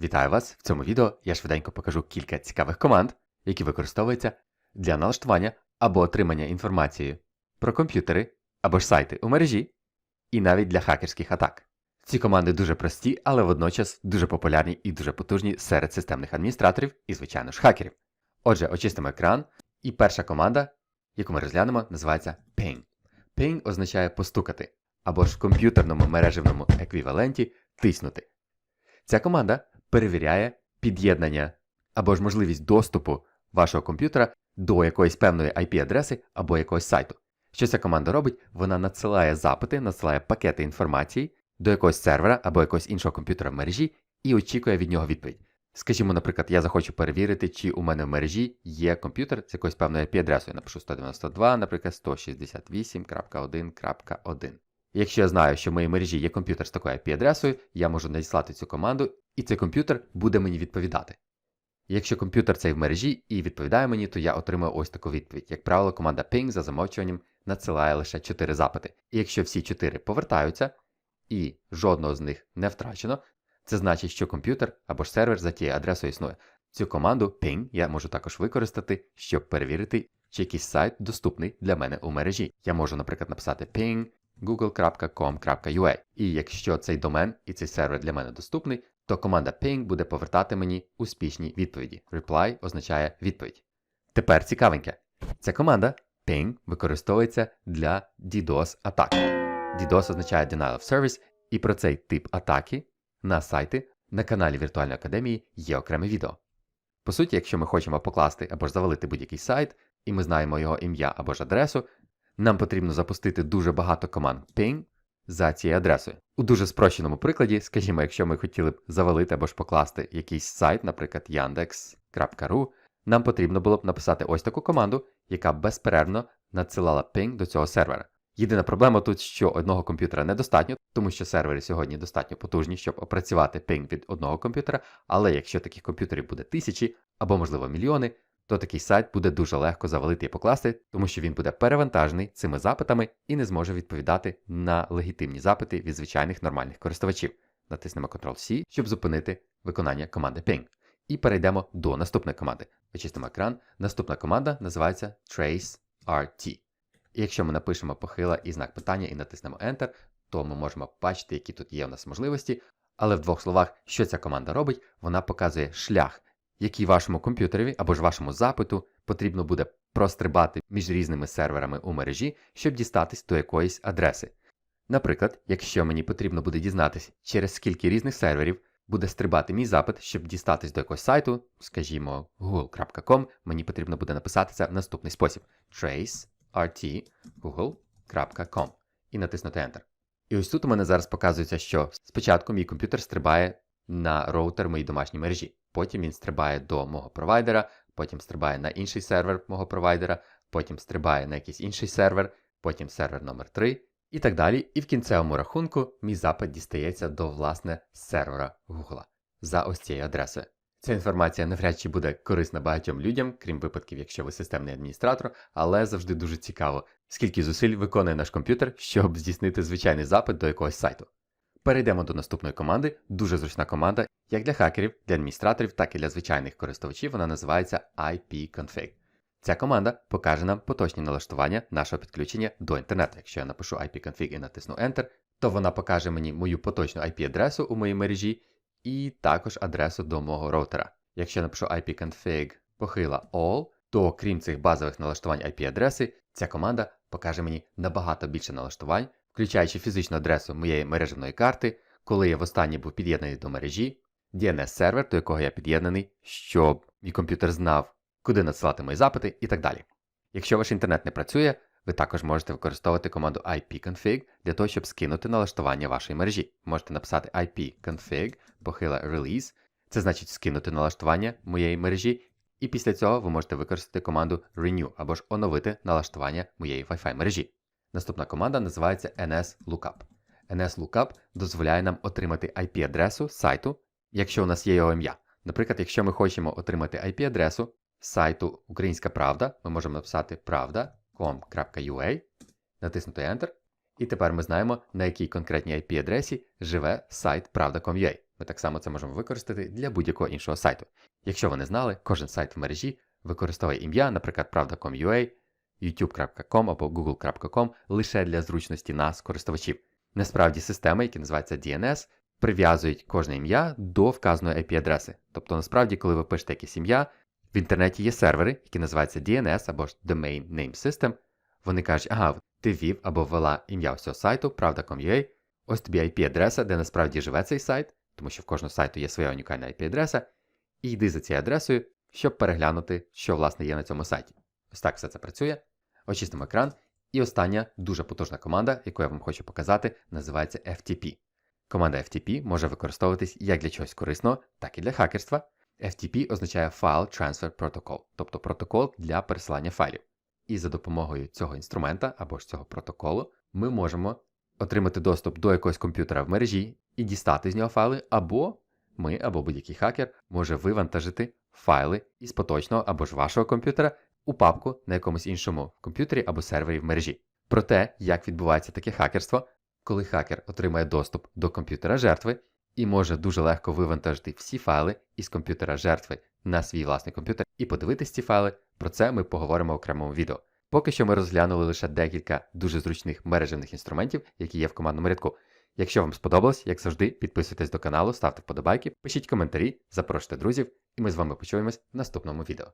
Вітаю вас! В цьому відео я швиденько покажу кілька цікавих команд, які використовуються для налаштування або отримання інформації про комп'ютери або ж сайти у мережі, і навіть для хакерських атак. Ці команди дуже прості, але водночас дуже популярні і дуже потужні серед системних адміністраторів і, звичайно ж, хакерів. Отже, очистимо екран, і перша команда, яку ми розглянемо, називається ping. Ping означає постукати, або ж в комп'ютерному мережевному еквіваленті тиснути. Ця команда перевіряє під'єднання або ж можливість доступу вашого комп'ютера до якоїсь певної IP-адреси або якогось сайту. Що ця команда робить? Вона надсилає запити, надсилає пакети інформації до якогось сервера або якогось іншого комп'ютера в мережі і очікує від нього відповідь. Скажімо, наприклад, я захочу перевірити, чи у мене в мережі є комп'ютер з якоюсь певною IP-адресою. Напишу 192, наприклад, 168.1.1. Якщо я знаю, що в моїй мережі є комп'ютер з такою IP-адресою, я можу надіслати цю команду, і цей комп'ютер буде мені відповідати. Якщо комп'ютер цей в мережі і відповідає мені, то я отримаю ось таку відповідь. Як правило, команда ping за замовчуванням надсилає лише 4 запити. І якщо всі 4 повертаються, і жодного з них не втрачено, це значить, що комп'ютер або ж сервер за тією адресою існує. Цю команду ping я можу також використати, щоб перевірити, чи якийсь сайт доступний для мене у мережі. Я можу, наприклад, написати ping google.com.ua. І якщо цей домен і цей сервер для мене доступний, то команда ping буде повертати мені успішні відповіді. Reply означає відповідь. Тепер цікавеньке. Ця команда ping використовується для DDoS атак. DDoS означає Denial of Service, і про цей тип атаки на сайти на каналі Віртуальної Академії є окреме відео. По суті, якщо ми хочемо покласти або ж завалити будь-який сайт, і ми знаємо його ім'я або ж адресу, нам потрібно запустити дуже багато команд ping за цією адресою. У дуже спрощеному прикладі, скажімо, якщо ми хотіли б завалити або ж покласти якийсь сайт, наприклад, yandex.ru, нам потрібно було б написати ось таку команду, яка безперервно надсилала ping до цього сервера. Єдина проблема тут, що одного комп'ютера недостатньо, тому що сервери сьогодні достатньо потужні, щоб опрацювати ping від одного комп'ютера, але якщо таких комп'ютерів буде тисячі або, можливо, мільйони, то такий сайт буде дуже легко завалити і покласти, тому що він буде перевантажений цими запитами і не зможе відповідати на легітимні запити від звичайних нормальних користувачів. Натиснемо Ctrl-C, щоб зупинити виконання команди ping. І перейдемо до наступної команди. Очистимо екран. Наступна команда називається TraceRT. І якщо ми напишемо похила і знак питання і натиснемо Enter, то ми можемо бачити, які тут є у нас можливості. Але в двох словах, що ця команда робить, вона показує шлях, який вашому комп'ютерові або ж вашому запиту потрібно буде прострибати між різними серверами у мережі, щоб дістатись до якоїсь адреси. Наприклад, якщо мені потрібно буде дізнатись, через скільки різних серверів буде стрибати мій запит, щоб дістатись до якогось сайту, скажімо, google.com, мені потрібно буде написати це в наступний спосіб: trace.rt.google.com і натиснути Enter. І ось тут у мене зараз показується, що спочатку мій комп'ютер стрибає на роутер моїй домашній мережі. Потім він стрибає до мого провайдера, потім стрибає на інший сервер мого провайдера, потім стрибає на якийсь інший сервер, потім сервер номер 3 і так далі. І в кінцевому рахунку мій запит дістається до власне сервера Google за ось цією адресою. Ця інформація навряд чи буде корисна багатьом людям, крім випадків, якщо ви системний адміністратор, але завжди дуже цікаво, скільки зусиль виконує наш комп'ютер, щоб здійснити звичайний запит до якогось сайту. Перейдемо до наступної команди. Дуже зручна команда, як для хакерів, для адміністраторів, так і для звичайних користувачів. Вона називається IP-config. Ця команда покаже нам поточні налаштування нашого підключення до інтернету. Якщо я напишу IP-config і натисну Enter, то вона покаже мені мою поточну IP-адресу у моїй мережі і також адресу до мого роутера. Якщо я напишу IP-config похила all, то крім цих базових налаштувань IP-адреси, ця команда покаже мені набагато більше налаштувань включаючи фізичну адресу моєї мережевної карти, коли я востаннє був під'єднаний до мережі, DNS-сервер, до якого я під'єднаний, щоб мій комп'ютер знав, куди надсилати мої запити і так далі. Якщо ваш інтернет не працює, ви також можете використовувати команду ipconfig для того, щоб скинути налаштування вашої мережі. Можете написати ipconfig, похила release, це значить скинути налаштування моєї мережі, і після цього ви можете використати команду renew або ж оновити налаштування моєї Wi-Fi мережі. Наступна команда називається NSLookup. NSLookup дозволяє нам отримати IP-адресу сайту, якщо у нас є його ім'я. Наприклад, якщо ми хочемо отримати IP-адресу сайту Українська Правда, ми можемо написати правда.com.ua, натиснути Enter. І тепер ми знаємо, на якій конкретній IP-адресі живе сайт правда.com.ua. Ми так само це можемо використати для будь-якого іншого сайту. Якщо ви не знали, кожен сайт в мережі використовує ім'я, наприклад, правда.com.ua, youtube.com або google.com лише для зручності нас, користувачів. Насправді системи, які називаються DNS, прив'язують кожне ім'я до вказаної IP-адреси. Тобто, насправді, коли ви пишете якесь ім'я, в інтернеті є сервери, які називаються DNS або ж Domain Name System. Вони кажуть, ага, ти ввів або ввела ім'я всього сайту, правда.com.ua, ось тобі IP-адреса, де насправді живе цей сайт, тому що в кожного сайту є своя унікальна IP-адреса, і йди за цією адресою, щоб переглянути, що власне є на цьому сайті. Ось так все це працює. Очистимо екран. І остання дуже потужна команда, яку я вам хочу показати, називається FTP. Команда FTP може використовуватись як для чогось корисного, так і для хакерства. FTP означає File Transfer Protocol, тобто протокол для пересилання файлів. І за допомогою цього інструмента або ж цього протоколу ми можемо отримати доступ до якогось комп'ютера в мережі і дістати з нього файли, або ми, або будь-який хакер може вивантажити файли із поточного або ж вашого комп'ютера у папку на якомусь іншому комп'ютері або сервері в мережі. Про те, як відбувається таке хакерство, коли хакер отримає доступ до комп'ютера жертви і може дуже легко вивантажити всі файли із комп'ютера жертви на свій власний комп'ютер і подивитись ці файли, про це ми поговоримо в окремому відео. Поки що ми розглянули лише декілька дуже зручних мережевних інструментів, які є в командному рядку. Якщо вам сподобалось, як завжди, підписуйтесь до каналу, ставте вподобайки, пишіть коментарі, запрошуйте друзів, і ми з вами почуємось в наступному відео.